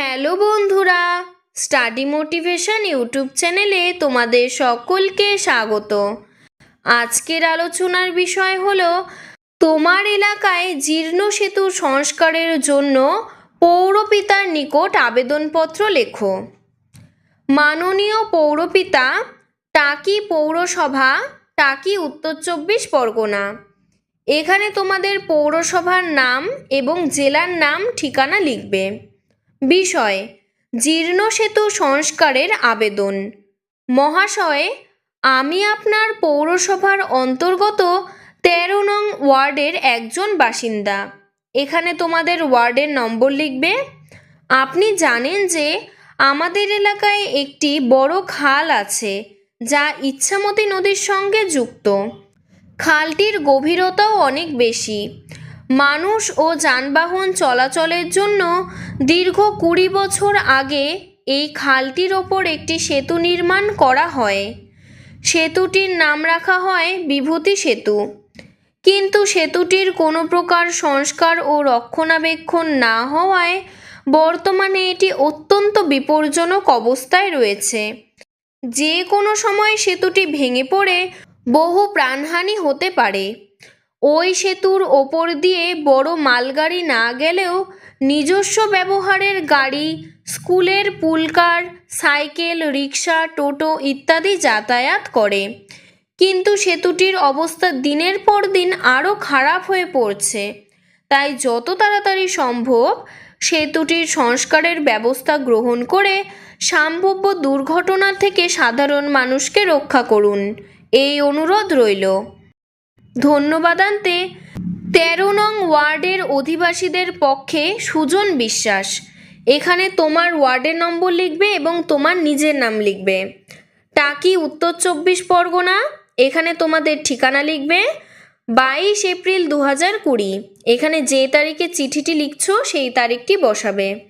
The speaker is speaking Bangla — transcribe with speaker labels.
Speaker 1: হ্যালো বন্ধুরা স্টাডি মোটিভেশন ইউটিউব চ্যানেলে তোমাদের সকলকে স্বাগত। আজকের আলোচনার বিষয় হলো, তোমার এলাকায় জীর্ণ সেতু সংস্কারের জন্য পৌরপিতার নিকট আবেদনপত্র লেখো। মাননীয় পৌরপিতা, টাকি পৌরসভা, টাকি উত্তর চব্বিশ পরগনা। এখানে তোমাদের পৌরসভার নাম এবং জেলার নাম ঠিকানা লিখবে। বিষয় জীর্ণ সেতু সংস্কারের আবেদন। মহাশয়, আমি আপনার পৌরসভার অন্তর্গত তেরো নং ওয়ার্ডের একজন বাসিন্দা। এখানে তোমাদের ওয়ার্ডের নম্বর লিখবে। আপনি জানেন যে আমাদের এলাকায় একটি বড় খাল আছে, যা ইচ্ছামতি নদীর সঙ্গে যুক্ত। খালটির গভীরতাও অনেক বেশি। মানুষ ও যানবাহন চলাচলের জন্য দীর্ঘ কুড়ি বছর আগে এই খালটির ওপর একটি সেতু নির্মাণ করা হয়। সেতুটির নাম রাখা হয় বিভূতি সেতু। কিন্তু সেতুটির কোনো প্রকার সংস্কার ও রক্ষণাবেক্ষণ না হওয়ায় বর্তমানে এটি অত্যন্ত বিপজ্জনক অবস্থায় রয়েছে। যে কোনো সময় সেতুটি ভেঙে পড়ে বহু প্রাণহানি হতে পারে। ওই সেতুর ওপর দিয়ে বড় মালগাড়ি না গেলেও নিজস্ব ব্যবহারের গাড়ি, স্কুলের পুলকার সাইকেল, রিক্সা, টোটো ইত্যাদি যাতায়াত করে। কিন্তু সেতুটির অবস্থা দিনের পর দিন আরও খারাপ হয়ে পড়ছে। তাই যত তাড়াতাড়ি সম্ভব সেতুটির সংস্কারের ব্যবস্থা গ্রহণ করে সম্ভাব্য দুর্ঘটনা থেকে সাধারণ মানুষকে রক্ষা করুন। এই অনুরোধ রইল। ধন্যবাদান্তে তেরো নং ওয়ার্ডের অধিবাসীদের পক্ষে সুজন বিশ্বাস। এখানে তোমার ওয়ার্ডের নম্বর লিখবে এবং তোমার নিজের নাম লিখবে। টাকি উত্তর চব্বিশ পরগনা, এখানে তোমাদের ঠিকানা লিখবে। বাইশ এপ্রিল দু হাজার কুড়ি, এখানে যে তারিখে চিঠিটি লিখছো, সেই তারিখটি বসাবে।